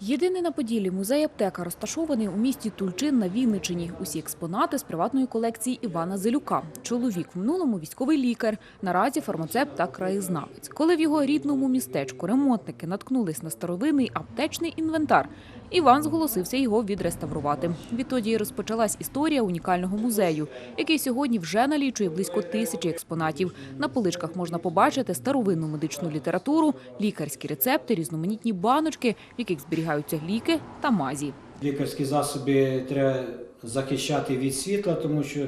Єдиний на Поділлі музей аптека розташований у місті Тульчин на Вінничині. Усі експонати з приватної колекції Івана Зелюка. Чоловік в минулому військовий лікар, наразі фармацепт та краєзнавець. Коли в його рідному містечку ремонтники наткнулись на старовинний аптечний інвентар, Іван зголосився його відреставрувати. Відтоді розпочалась історія унікального музею, який сьогодні вже налічує близько тисячі експонатів. На поличках можна побачити старовинну медичну літературу, лікарські рецепти, різноманітні баночки, в яких зберігаються ліки та мазі. Лікарські засоби треба захищати від світла, тому що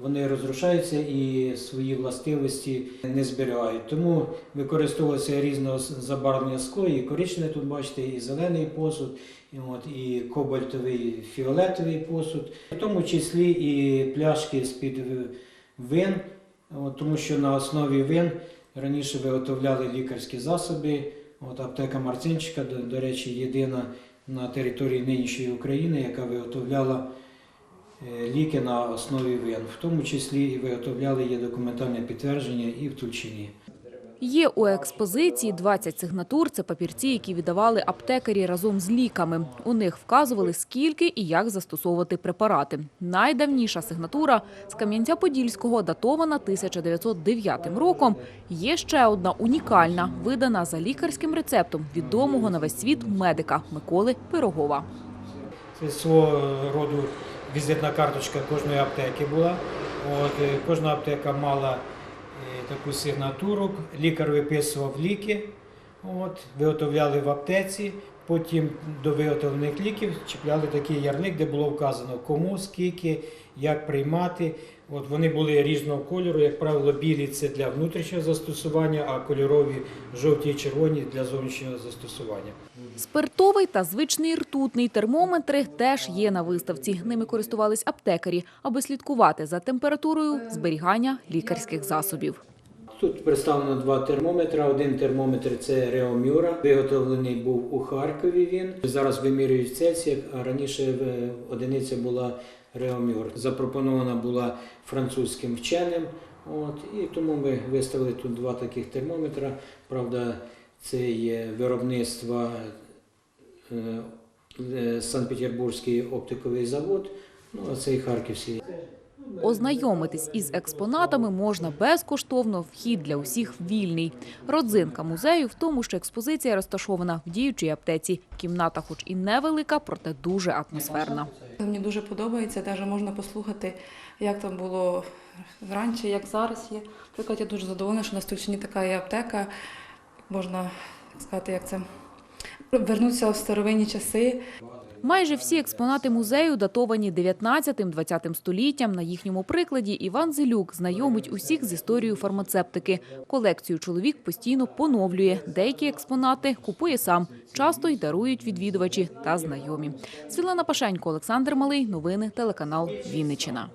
вони розрушаються і свої властивості не зберігають. Тому використовується різного забарвлення скло, і коричневе тут бачите, і зелений посуд, і, от, і кобальтовий, фіолетовий посуд, в тому числі і пляшки з-під вин, от, тому що на основі вин раніше виготовляли лікарські засоби. От аптека Марцинчика, до, до речі, єдина на території нинішньої України, яка виготовляла е, ліки на основі вин. В тому числі і виготовляли є документальне підтвердження і в Тульчині. Є у експозиції 20 сигнатур. Це папірці, які віддавали аптекарі разом з ліками. У них вказували, скільки і як застосовувати препарати. Найдавніша сигнатура з Кам'янця-Подільського, датована 1909 роком. Є ще одна унікальна, видана за лікарським рецептом відомого на весь світ медика Миколи Пирогова. Це свого роду візитна карточка кожної аптеки була. От, е, кожна аптека мала е, таку сигнатуру, лікар виписував ліки, от, виготовляли в аптеці, потім до виготовлених ліків чіпляли такий ярник, де було вказано кому, скільки, як приймати. От, вони були різного кольору, як правило, білі це для внутрішнього застосування, а кольорові жовті і червоні для зовнішнього застосування. Спиртовий та звичний ртутний термометри теж є на виставці. Ними користувались аптекарі, аби слідкувати за температурою зберігання лікарських засобів. Тут представлено два термометри. Один термометр це Реомюра. Виготовлений був у Харкові. Він зараз вимірюють в Цельсіях, а раніше е, одиниця була Реомюр. Запропонована була французьким вченим. От, і тому ми виставили тут два таких термометра. Правда, це є виробництво е, е, Санкт-Петербурзький оптиковий завод, ну а це і Харківський. Ознайомитись із експонатами можна безкоштовно, вхід для усіх вільний. Родзинка музею в тому, що експозиція розташована в діючій аптеці. Кімната хоч і невелика, проте дуже атмосферна. Мені дуже подобається, навіть можна послухати, як там було раніше, як зараз є. Наприклад, я дуже задоволена, що на Стульчині така є аптека. Можна сказати, як це вернутися в старовинні часи. Майже всі експонати музею датовані 19-20 століттям. На їхньому прикладі Іван Зелюк знайомить усіх з історією фармацевтики. Колекцію чоловік постійно поновлює. Деякі експонати купує сам. Часто й дарують відвідувачі та знайомі. Світлана Пашенько, Олександр Малий. Новини телеканал Вінниччина.